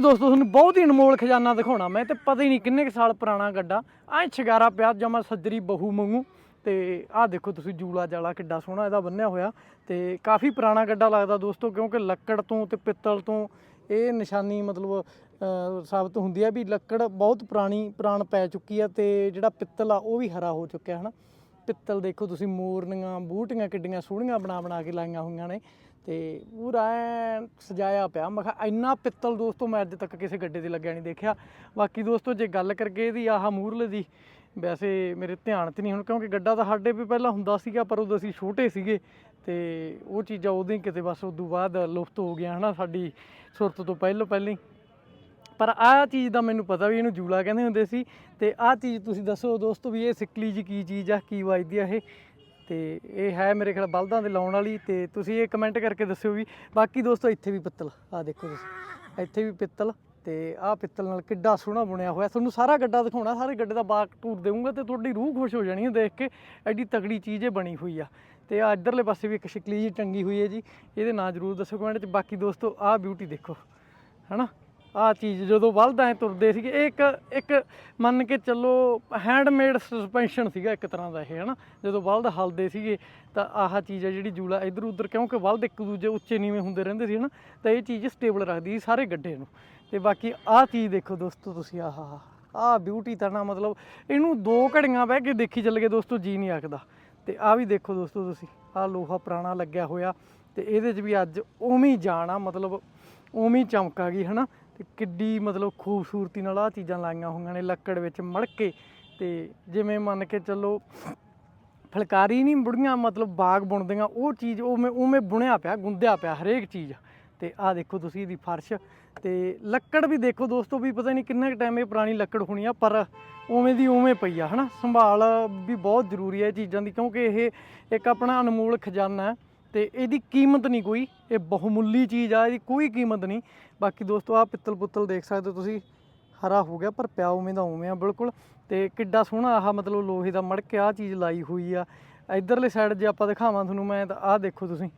ਦੋਸਤੋ ਤੁਹਾਨੂੰ ਬਹੁਤ ਹੀ ਅਨਮੋਲ ਖਜ਼ਾਨਾ ਦਿਖਾਉਣਾ ਮੈਂ ਤੇ ਪਤਾ ਹੀ ਨਹੀਂ ਕਿੰਨੇ ਕੁ ਸਾਲ ਪੁਰਾਣਾ ਗੱਡਾ। ਐ ਛਗਾਰਾ ਪਿਆ ਜਮਾ ਸੱਜਰੀ ਬਹੂ ਮੰਗੂ ਤੇ ਆਹ ਦੇਖੋ ਤੁਸੀਂ ਜੂਲਾ ਜਾਲਾ ਕਿੱਡਾ ਸੋਹਣਾ ਇਹਦਾ ਬੰਨਿਆ ਹੋਇਆ ਤੇ ਕਾਫੀ ਪੁਰਾਣਾ ਗੱਡਾ ਲੱਗਦਾ ਦੋਸਤੋ ਕਿਉਂਕਿ ਲੱਕੜ ਤੋਂ ਤੇ ਪਿੱਤਲ ਤੋਂ ਇਹ ਨਿਸ਼ਾਨੀ ਮਤਲਬ ਅਹ, ਸਾਬਤ ਹੁੰਦੀ ਹੈ ਵੀ ਲੱਕੜ ਬਹੁਤ ਪੁਰਾਣੀ ਪੁਰਾਣ ਪੈ ਚੁੱਕੀ ਹੈ ਤੇ ਜਿਹੜਾ ਪਿੱਤਲ ਆ ਉਹ ਵੀ ਹਰਾ ਹੋ ਚੁੱਕਿਆ ਹਨਾ। ਪਿੱਤਲ ਦੇਖੋ ਤੁਸੀਂ ਮੋਰਨੀਆਂ ਬੂਟੀਆਂ ਕਿੱਡੀਆਂ ਸੋਹਣੀਆਂ ਬਣਾ ਬਣਾ ਕੇ ਲਾਈਆਂ ਹੋਈਆਂ ਨੇ। ਤੇ ਪੂਰਾ ਐਨ ਸਜਾਇਆ ਪਿਆ। ਮੈਂ ਕਿਹਾ ਇੰਨਾ ਪਿੱਤਲ ਦੋਸਤੋ, ਮੈਂ ਅੱਜ ਤੱਕ ਕਿਸੇ ਗੱਡੇ ਤੇ ਲੱਗਿਆ ਨਹੀਂ ਦੇਖਿਆ। ਬਾਕੀ ਦੋਸਤੋ, ਜੇ ਗੱਲ ਕਰਕੇ ਇਹਦੀ ਆਹ ਮੂਰਲੇ ਦੀ, ਵੈਸੇ ਮੇਰੇ ਧਿਆਨ 'ਚ ਨਹੀਂ ਹੁਣ, ਕਿਉਂਕਿ ਗੱਡਾ ਤਾਂ ਸਾਡੇ ਵੀ ਪਹਿਲਾਂ ਹੁੰਦਾ ਸੀਗਾ, ਪਰ ਉਦੋਂ ਅਸੀਂ ਛੋਟੇ ਸੀਗੇ। ਤੇ ਉਹ ਚੀਜ਼ਾਂ ਉਦੋਂ ਹੀ ਕਿਤੇ ਬਸ ਉਦੋਂ ਬਾਅਦ ਲੁਫਤ ਹੋ ਗਿਆ ਹਨਾ, ਸਾਡੀ ਸੁਰਤ ਤੋਂ ਪਹਿਲਾਂ ਪਹਿਲਾਂ ਹੀ। ਪਰ ਆਹ ਚੀਜ਼ ਦਾ ਮੈਨੂੰ ਪਤਾ ਵੀ ਇਹਨੂੰ ਜੂਲਾ ਕਹਿੰਦੇ ਹੁੰਦੇ ਸੀ। ਤੇ ਆਹ ਚੀਜ਼ ਤੁਸੀਂ ਦੱਸੋ ਦੋਸਤੋ ਵੀ ਇਹ ਸਿੱਕਲੀ ਜੀ ਕੀ ਚੀਜ਼ ਆ, ਕੀ ਵੱਜਦੀ ਆ ਇਹ? ਤੇ ਇਹ ਹੈ ਮੇਰੇ ਖਿਆਲ ਬਲਦਾਂ ਦੇ ਲਾਉਣ ਵਾਲੀ ਤੇ ਤੁਸੀਂ ਇਹ ਕਮੈਂਟ ਕਰਕੇ ਦੱਸਿਓ ਵੀ ਬਾਕੀ ਦੋਸਤੋ ਇੱਥੇ ਵੀ ਪਿੱਤਲ, ਆਹ ਦੇਖੋ ਤੁਸੀਂ। ਇੱਥੇ ਵੀ ਪਿੱਤਲ ਤੇ ਆਹ ਪਿੱਤਲ ਨਾਲ ਕਿੱਡਾ ਸੋਹਣਾ ਬੁਣਿਆ ਹੋਇਆ। ਤੁਹਾਨੂੰ ਸਾਰਾ ਗੱਡਾ ਦਿਖਾਉਣਾ, ਸਾਰੇ ਗੱਡੇ ਦਾ ਬਾਗ ਟੂਰ ਦੇਵਾਂਗਾ ਤੇ ਤੁਹਾਡੀ ਰੂਹ ਖੁਸ਼ ਹੋ ਜਾਣੀ ਹੈ ਦੇਖ ਕੇ, ਐਡੀ ਤਗੜੀ ਚੀਜ਼ ਇਹ ਬਣੀ ਹੋਈ ਆ। ਤੇ ਆ ਇੱਧਰਲੇ ਪਾਸੇ ਵੀ ਇੱਕ ਸ਼ਿਕਲੀ ਜੀ ਟੰਗੀ ਹੋਈ ਹੈ ਜੀ, ਇਹਦੇ ਨਾਂ ਜ਼ਰੂਰ ਦੱਸੋ ਕਮੈਂਟ 'ਚ। ਬਾਕੀ ਦੋਸਤੋ, ਆਹ ਬਿਊਟੀ ਦੇਖੋ, ਹਨਾ? ਆਹ ਚੀਜ਼ ਜਦੋਂ ਬਲਦ ਐ ਤੁਰਦੇ ਸੀਗੇ। ਇਹ ਇੱਕ ਇੱਕ ਮੰਨ ਕੇ ਚੱਲੋ ਹੈਂਡਮੇਡ ਸਸਪੈਂਸ਼ਨ ਸੀਗਾ ਇੱਕ ਤਰ੍ਹਾਂ ਦਾ ਇਹ, ਹਨਾ? ਜਦੋਂ ਬਲਦ ਹਲਦੇ ਸੀਗੇ, ਤਾਂ ਆਹ ਚੀਜ਼ ਆ ਜਿਹੜੀ ਜੂਲਾ ਇਧਰ ਉਧਰ ਕਿਉਂਕਿ ਬਲਦ ਇੱਕ ਦੂਜੇ ਉੱਚੇ ਨੀਵੇਂ ਹੁੰਦੇ ਰਹਿੰਦੇ ਸੀ, ਹਨਾ? ਤਾਂ ਇਹ ਚੀਜ਼ ਸਟੇਬਲ ਰੱਖਦੀ ਸੀ ਸਾਰੇ ਗੱਡੇ ਨੂੰ। ਤੇ ਬਾਕੀ ਆਹ ਚੀਜ਼ ਦੇਖੋ ਦੋਸਤੋ ਤੁਸੀਂ, ਆਹ ਆਹ ਬਿਊਟੀ ਤਾਂ ਨਾ ਮਤਲਬ ਇਹਨੂੰ ਦੋ ਘੜੀਆਂ ਬਹਿ ਕੇ ਦੇਖੀ ਚੱਲ ਗਏ ਦੋਸਤੋ, ਜੀ ਨਹੀਂ ਆਖਦਾ। ਤੇ ਆਹ ਵੀ ਦੇਖੋ ਦੋਸਤੋ ਤੁਸੀਂ, ਆਹ ਲੋਹਾ ਪੁਰਾਣਾ ਲੱਗਿਆ ਹੋਇਆ। ਤੇ ਇਹਦੇ 'ਚ ਵੀ ਅੱਜ ਉਵੇਂ ਹੀ ਜਾਣ ਮਤਲਬ ਉਵੇਂ ਹੀ ਚਮਕ ਆ ਗਈ, ਹਨਾ? ਤੇ ਕਿੱਡੀ ਮਤਲਬ ਖੂਬਸੂਰਤੀ ਨਾਲ ਆਹ ਚੀਜ਼ਾਂ ਲਾਈਆਂ ਹੋਈਆਂ ਨੇ ਲੱਕੜ ਵਿੱਚ ਮੜਕੇ ਤੇ ਜਿਵੇਂ ਮੰਨ ਕੇ ਚੱਲੋ ਫਲਕਾਰੀ ਨਹੀਂ, ਬੁੜੀਆਂ ਮਤਲਬ ਬਾਗ ਬੁਣਦੀਆਂ, ਉਹ ਚੀਜ਼ ਉਵੇਂ ਉਵੇਂ ਬੁਣਿਆ ਪਿਆ, ਗੁੰਦਿਆ ਪਿਆ ਹਰੇਕ ਚੀਜ਼। ਤੇ ਆਹ ਦੇਖੋ ਤੁਸੀਂ ਇਹਦੀ ਫਰਸ਼। ਤੇ ਲੱਕੜ ਵੀ ਦੇਖੋ ਦੋਸਤੋ ਵੀ ਪਤਾ ਨਹੀਂ ਕਿੰਨਾ ਕੁ ਟਾਈਮ ਇਹ ਪੁਰਾਣੀ ਲੱਕੜ ਹੋਣੀ ਆ, ਪਰ ਉਵੇਂ ਦੀ ਉਵੇਂ ਪਈ ਆ, ਹਨਾ? ਸੰਭਾਲ ਵੀ ਬਹੁਤ ਜ਼ਰੂਰੀ ਹੈ ਇਹ ਚੀਜ਼ਾਂ ਦੀ, ਕਿਉਂਕਿ ਇਹ ਇੱਕ ਆਪਣਾ ਅਨਮੋਲ ਖਜ਼ਾਨਾ ਹੈ। ਤੇ ਇਹਦੀ ਕੀਮਤ ਨਹੀਂ ਕੋਈ, ਇਹ ਬਹੁਮੁੱਲੀ ਚੀਜ਼ ਆ, ਇਹਦੀ ਕੋਈ ਕੀਮਤ ਨਹੀਂ। ਬਾਕੀ ਦੋਸਤੋ ਆ ਪਿੱਤਲ ਪੁੱਤਲ ਦੇਖ ਸਕਦੇ ਹੋ ਤੁਸੀਂ, ਹਰਾ ਹੋ ਗਿਆ, ਪਰ ਪਿਆ ਉਵੇਂ ਦਾ ਉਵੇਂ ਆ, ਬਿਲਕੁਲ। ਤੇ ਕਿੱਡਾ ਸੋਹਣਾ ਆਹ ਮਤਲਬ ਲੋਹੇ ਦਾ ਮੜ ਕੇ ਆ ਚੀਜ਼ ਲਾਈ ਹੋਈ ਆ। ਇਧਰਲੇ ਸਾਈਡ ਜੇ ਆਪਾਂ ਦਿਖਾਵਾਂ ਤੁਹਾਨੂੰ, ਮੈਂ ਤਾਂ ਆਹ ਦੇਖੋ ਤੁਸੀਂ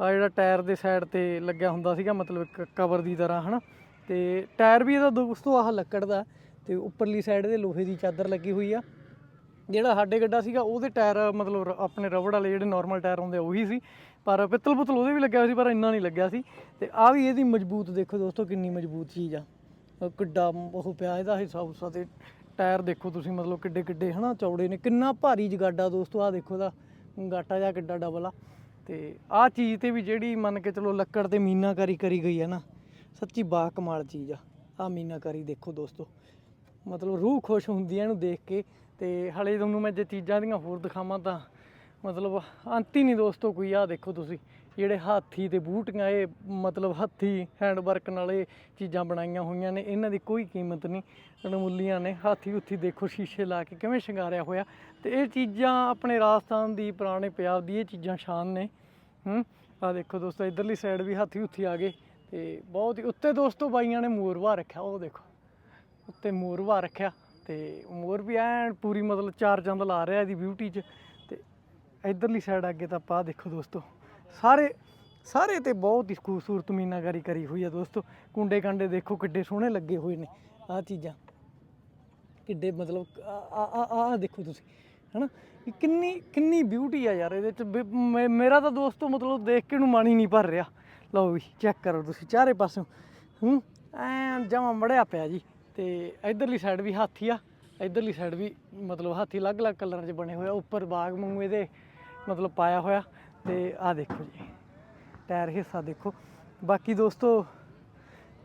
ਆ ਜਿਹੜਾ ਟਾਇਰ ਦੇ ਸਾਈਡ ਤੇ ਲੱਗਿਆ ਹੁੰਦਾ ਸੀਗਾ, ਮਤਲਬ ਇੱਕ ਕਵਰ ਦੀ ਤਰ੍ਹਾਂ, ਹਨਾ। ਤੇ ਟਾਇਰ ਵੀ ਇਹਦਾ ਦੋਸਤੋ ਆਹ ਲੱਕੜ ਦਾ, ਤੇ ਉੱਪਰਲੀ ਸਾਈਡ ਦੇ ਲੋਹੇ ਦੀ ਚਾਦਰ ਲੱਗੀ ਹੋਈ ਆ। ਜਿਹੜਾ ਸਾਡੇ ਗੱਡਾ ਸੀਗਾ, ਉਹਦੇ ਟਾਇਰ ਮਤਲਬ ਰ- ਆਪਣੇ ਰਬੜ ਵਾਲੇ ਜਿਹੜੇ ਨਾਰਮਲ ਟਾਇਰ ਹੁੰਦੇ ਆ, ਉਹੀ ਸੀ। ਪਰ ਪਿੱਤਲ ਪੁੱਤਲ ਉਹਦੇ ਵੀ ਲੱਗਿਆ ਹੋਇਆ ਸੀ, ਪਰ ਇੰਨਾ ਨਹੀਂ ਲੱਗਿਆ ਸੀ। ਤੇ ਆ ਵੀ ਇਹਦੀ ਮਜ਼ਬੂਤ ਦੇਖੋ ਦੋਸਤੋ, ਕਿੰਨੀ ਮਜ਼ਬੂਤ ਚੀਜ਼ ਆ। ਕਿੱਡਾ ਉਹ ਪਿਆ ਇਹਦਾ ਹਿੱਸਾ ਹੁੱਸਾ ਤੇ ਟਾਇਰ ਦੇਖੋ ਤੁਸੀਂ, ਮਤਲਬ ਕਿੱਡੇ ਕਿੱਡੇ, ਹਨਾ, ਚੌੜੇ ਨੇ। ਕਿੰਨਾ ਭਾਰੀ ਜਗਾਡਾ ਦੋਸਤੋ ਆ ਦੇਖੋ ਦਾ ਗਾਟਾ ਜਿਹਾ ਕਿੱਡਾ ਡਬਲ ਆ। ਤੇ ਆਹ ਚੀਜ਼ ਤੇ ਵੀ ਜਿਹੜੀ ਮੰਨ ਕੇ ਚਲੋ ਲੱਕੜ ਤੇ ਮੀਨਾਕਾਰੀ ਕਰੀ ਗਈ ਹੈ ਨਾ, ਸੱਚੀ ਬਾ ਕਮਾਲ ਚੀਜ਼ ਆ। ਆ ਮੀਨਾਕਾਰੀ ਦੇਖੋ ਦੋਸਤੋ। ਮਤਲਬ ਰੂਹ ਖੁਸ਼ ਹੁੰਦੀ ਹੈ ਇਹਨੂੰ ਦੇਖ ਕੇ। ਤੇ ਹਲੇ ਤੁਹਾਨੂੰ ਮੈਂ ਜੇ ਚੀਜ਼ਾਂ ਦੀਆਂ ਹੋਰ ਦਿਖਾਵਾਂ ਤਾਂ ਮਤਲਬ ਅੰਤ ਹੀ ਨਹੀਂ ਦੋਸਤੋ, ਕੋਈ ਆ ਦੇਖੋ ਤੁਸੀਂ, ਜਿਹੜੇ ਹਾਥੀ ਤੇ ਬੂਟੀਆਂ, ਇਹ ਮਤਲਬ ਹੱਥੀ ਹੈਂਡ ਵਰਕ ਨਾਲ ਇਹ ਚੀਜ਼ਾਂ ਬਣਾਈਆਂ ਹੋਈਆਂ ਨੇ, ਇਹਨਾਂ ਦੀ ਕੋਈ ਕੀਮਤ ਨਹੀਂ। ਅਣਮੁੱਲੀਆਂ ਨੇ, ਹਾਥੀ ਉੱਥੀ ਦੇਖੋ ਸ਼ੀਸ਼ੇ ਲਾ ਕੇ ਕਿਵੇਂ ਸ਼ਿੰਗਾਰਿਆ ਹੋਇਆ। ਤੇ ਇਹ ਚੀਜ਼ਾਂ ਆਪਣੇ ਰਾਜਸਥਾਨ ਦੀ, ਪੁਰਾਣੇ ਪੰਜਾਬ ਦੀ ਇਹ ਚੀਜ਼ਾਂ ਸ਼ਾਨ ਨੇ। ਹੂੰ ਆ ਦੇਖੋ ਦੋਸਤੋ, ਇਧਰਲੀ ਸਾਈਡ ਵੀ ਹਾਥੀ ਉੱਥੀ ਆ ਗਏ। ਤੇ ਬਹੁਤ ਹੀ ਉੱਤੇ ਦੋਸਤੋ ਬਾਈਆਂ ਨੇ ਮੋਰਵਾ ਰੱਖਿਆ, ਉਹ ਦੇਖੋ। ਉੱਤੇ ਮੋਰਵਾ ਰੱਖਿਆ, ਤੇ ਮੋਰ ਵੀ ਐਨ ਪੂਰੀ ਮਤਲਬ ਚਾਰ ਚੰਦ ਲਾ ਰਿਹਾ ਇਹਦੀ ਬਿਊਟੀ 'ਚ। ਇਧਰਲੀ ਸਾਈਡ ਅੱਗੇ ਤਾਂ ਆਪਾਂ ਆਹ ਦੇਖੋ ਦੋਸਤੋ, ਸਾਰੇ ਸਾਰੇ ਤੇ ਬਹੁਤ ਹੀ ਖੂਬਸੂਰਤ ਮੀਨਾਕਾਰੀ ਕਰੀ ਹੋਈ ਆ ਦੋਸਤੋ। ਕੁੰਡੇ ਕਾਂਡੇ ਦੇਖੋ ਕਿੱਡੇ ਸੋਹਣੇ ਲੱਗੇ ਹੋਏ ਨੇ, ਆਹ ਚੀਜ਼ਾਂ। ਕਿੱਡੇ ਮਤਲਬ ਆ ਆ ਆ ਦੇਖੋ ਤੁਸੀਂ, ਹਨਾ? ਵੀ ਕਿੰਨੀ ਕਿੰਨੀ ਬਿਊਟੀ ਆ ਯਾਰ, ਇਹਦੇ ਚ ਵੀ ਮੇ- ਮੇਰਾ ਤਾਂ ਦੋਸਤੋ ਮਤਲਬ ਦੇਖ ਕੇ ਨੂੰ ਮਨ ਹੀ ਨਹੀਂ ਭਰ ਰਿਹਾ। ਲਓ ਵੀ ਚੈੱਕ ਕਰੋ ਤੁਸੀਂ, ਚਾਰੇ ਪਾਸੋਂ ਹੂੰ, ਐਨ ਜਮਾ ਮੜਿਆ ਪਿਆ ਜੀ, ਤੇ ਇਧਰਲੀ ਸਾਈਡ ਵੀ ਹਾਥੀ ਆ, ਇਧਰਲੀ ਸਾਈਡ ਵੀ ਮਤਲਬ ਹਾਥੀ ਅਲੱਗ-ਅਲੱਗ ਕਲਰਾਂ 'ਚ ਬਣੇ ਹੋਏ ਆ, ਉੱਪਰ ਬਾਗ ਵਾਂਗੂ ਇਹਦੇ ਮਤਲਬ ਪਾਇਆ ਹੋਇਆ। ਤੇ ਆਹ ਦੇਖੋ ਜੀ, ਟਾਇਰ ਹਿੱਸਾ ਦੇਖੋ। ਬਾਕੀ ਦੋਸਤੋ,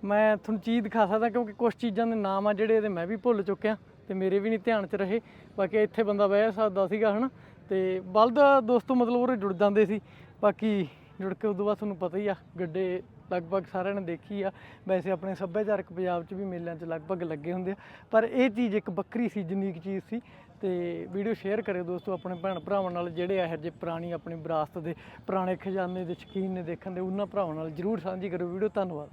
ਮੈਂ ਤੁਹਾਨੂੰ ਚੀਜ਼ ਦਿਖਾ ਸਕਦਾ ਕਿਉਂਕਿ ਕੁਝ ਚੀਜ਼ਾਂ ਦੇ ਨਾਮ ਆ ਜਿਹੜੇ ਇਹਦੇ ਮੈਂ ਵੀ ਭੁੱਲ ਚੁੱਕਿਆ ਤੇ ਮੇਰੇ ਵੀ ਨਹੀਂ ਧਿਆਨ 'ਚ ਰਹੇ। ਬਾਕੀ ਇੱਥੇ ਬੰਦਾ ਬਹਿ ਸਕਦਾ ਸੀਗਾ, ਹਨਾ? ਤੇ ਬਲਦ ਦੋਸਤੋ ਮਤਲਬ ਉਹਰੇ ਜੁੜ ਜਾਂਦੇ ਸੀ। ਬਾਕੀ ਜੁੜ ਕੇ ਉਦੋਂ ਬਾਅਦ ਤੁਹਾਨੂੰ ਪਤਾ ਹੀ ਆ, ਗੱਡੇ ਲਗਭਗ ਸਾਰਿਆਂ ਨੇ ਦੇਖੀ ਆ। ਵੈਸੇ ਆਪਣੇ ਸੱਭਿਆਚਾਰਕ ਪੰਜਾਬ 'ਚ ਵੀ ਮੇਲਿਆਂ 'ਚ ਲਗਭਗ ਲੱਗੇ ਹੁੰਦੇ ਆ। ਪਰ ਇਹ ਚੀਜ਼ ਇੱਕ ਵੱਖਰੀ ਸੀ ਜਨੀਕ ਚੀਜ਼ ਸੀ। ਤੇ ਵੀਡੀਓ ਸ਼ੇਅਰ ਕਰਿਓ ਦੋਸਤੋ ਆਪਣੇ ਭੈਣ ਭਰਾਵਾਂ ਨਾਲ, ਜਿਹੜੇ ਇਹੋ ਜਿਹੇ ਪੁਰਾਣੀ ਆਪਣੀ ਵਿਰਾਸਤ ਦੇ ਪੁਰਾਣੇ ਖਜ਼ਾਨੇ ਦੇ ਸ਼ੌਕੀਨ ਨੇ ਦੇਖਣ ਦੇ, ਉਹਨਾਂ ਭਰਾਵਾਂ ਨਾਲ ਜਰੂਰ ਸਾਂਝੀ ਕਰਿਓ। ਵੀਡੀਓ ਧੰਨਵਾਦ।